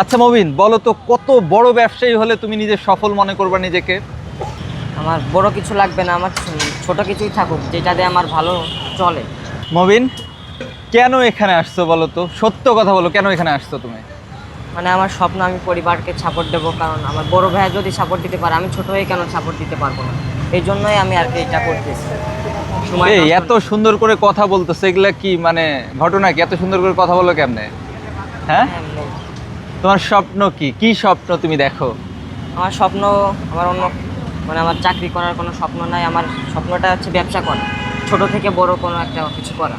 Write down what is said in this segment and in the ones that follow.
আচ্ছা মবিন বলো তো কত বড় ব্যবসায়ী হলে তুমি নিজে সফল মনে করবা নিজেকে? আমার বড় কিছু লাগবে না আমার ছোট কিছুই থাকুক যেটা দিয়ে আমার ভালো চলে। মবিন কেন এখানে আসছো বলো তো? সত্য কথা বলো কেন এখানে আসছো তুমি? মানে আমার স্বপ্ন আমি পরিবারকে সাপোর্ট দেবো কারণ আমার বড় ভাইয়া যদি সাপোর্ট দিতে পারে আমি ছোট হয়ে কেন সাপোর্ট দিতে পারব না? এই জন্যই আমি আর কি এটা করতেছি। এই এত সুন্দর করে কথা বলতো এগুলা কি মানে ঘটনা কি? এত সুন্দর করে কথা বলো কেমনে? হ্যাঁ? হ্যাঁ। তোমার স্বপ্ন কি? কি স্বপ্ন তুমি দেখো? আমার স্বপ্ন আমার অন্য মানে আমার চাকরি করার কোনো স্বপ্ন নাই। আমার স্বপ্নটা হচ্ছে ব্যবসা করা। ছোট থেকে বড় কোনো একটা কিছু করা।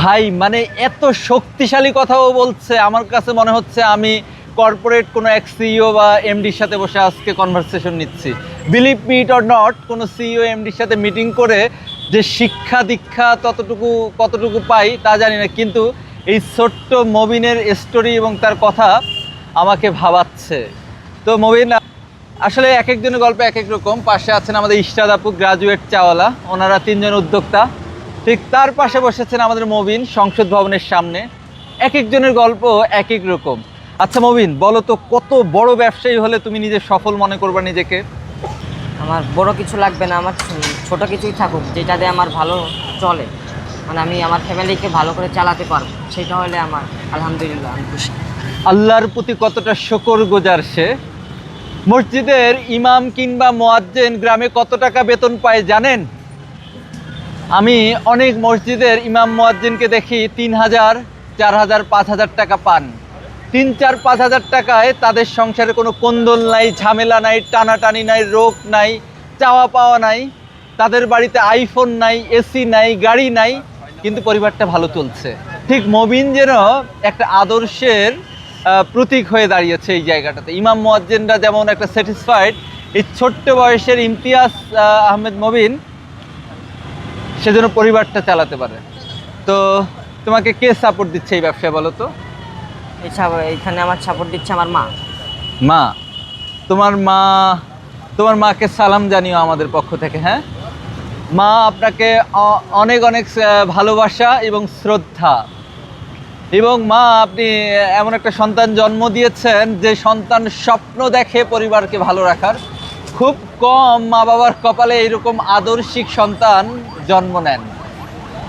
ভাই মানে এত শক্তিশালী কথাও বলছে। আমার কাছে মনে হচ্ছে আমি কর্পোরেট কোনো এক সিইও বা এমডির সাথে বসে আজকে কনভারসেশন নিচ্ছি। বিলিভ মিট অর নট কোনো সিইও এমডির সাথে মিটিং করে যে শিক্ষা দীক্ষা ততটুকু কতটুকু পাই তা জানি না। কিন্তু এই ছোট্ট মবিনের স্টোরি এবং তার কথা আমাকে ভাবাচ্ছে। তো মবিন, আসলে এক একজনের গল্প এক এক রকম। পাশে আছেন আমাদের ইশরাদ আপু গ্রাজুয়েট চাওয়ালা। ওনারা তিনজন উদ্যোক্তা। ঠিক তার পাশে বসেছেন আমাদের মবিন, সংসদ ভবনের সামনে। এক একজনের গল্প এক এক রকম। আচ্ছা মবিন, বলো তো, কত বড় ব্যবসায়ী হলে তুমি নিজে সফল মনে করবা নিজেকে? আমার বড় কিছু লাগবে না, আমার ছোট কিছুই থাকুক, যেটা দিয়ে আমার ভালো চলে। মানে আমি আমার ফ্যামিলিকে ভালো করে চালাতে পারব। সেটা হলে আমার, আলহামদুলিল্লাহ, আমি খুশি। আল্লাহর প্রতি কতটা শকর গোজার সে? মসজিদের ইমাম কিংবা মোয়াজ্জেন গ্রামে কত টাকা বেতন পায় জানেন? আমি অনেক মসজিদের ইমাম মোয়াজ্জিনকে দেখি তিন হাজার, চার হাজার, পাঁচ হাজার টাকা পান। তিন, চার, পাঁচ হাজার টাকায় তাদের সংসারে কোনো কোন্দল নাই, ঝামেলা নাই, টানাটানি নাই, রোগ নাই, চাওয়া পাওয়া নাই, তাদের বাড়িতে আইফোন নাই এসি নাই, গাড়ি নাই কিন্তু পরিবারটা ভালো চলছে। ঠিক মবিন যেন একটা আদর্শের প্রতীক হয়ে দাঁড়িয়েছে এই জায়গাটাতে। ইমাম মোয়াজ্জেনরা যেমন একটা স্যাটিসফাইড এই ছোট্ট বয়সের ইমতিয়াজ আহমেদ মবিন সেজন্য পরিবারটা চালাতে পারে। তো তোমাকে কে সাপোর্ট দিচ্ছে এই ব্যবসায় বলো তো? এখানে আমার সাপোর্ট দিচ্ছে আমার মা। মা? তোমার মা তোমার মাকে সালাম জানিও আমাদের পক্ষ থেকে হ্যাঁ? মা আপনাকে অনেক অনেক ভালোবাসা এবং শ্রদ্ধা। এবং মা, আপনি এমন একটা সন্তান জন্ম দিয়েছেন, যে সন্তান স্বপ্ন দেখে পরিবারকে ভালো রাখার। খুব কম মা বাবার কপালে এরকম আদর্শিক সন্তান জন্ম নেন।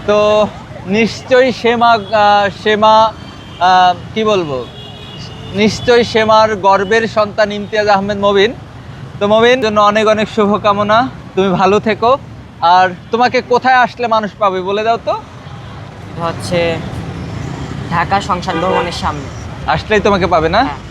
তো নিশ্চয়ই সে মা সে মা কি বলব? নিশ্চয়ই সেমার গর্বের সন্তান ইমতিয়াজ আহমেদ মবিন। তো মবিন জন্য অনেক অনেক শুভকামনা। তুমি ভালো থেকো। আর তোমাকে কোথায় আসলে মানুষ পাবে বলে দাও তো। হচ্ছে ঢাকা সংসার ভবনের সামনে। আসলেই তোমাকে পাবে না? হ্যাঁ।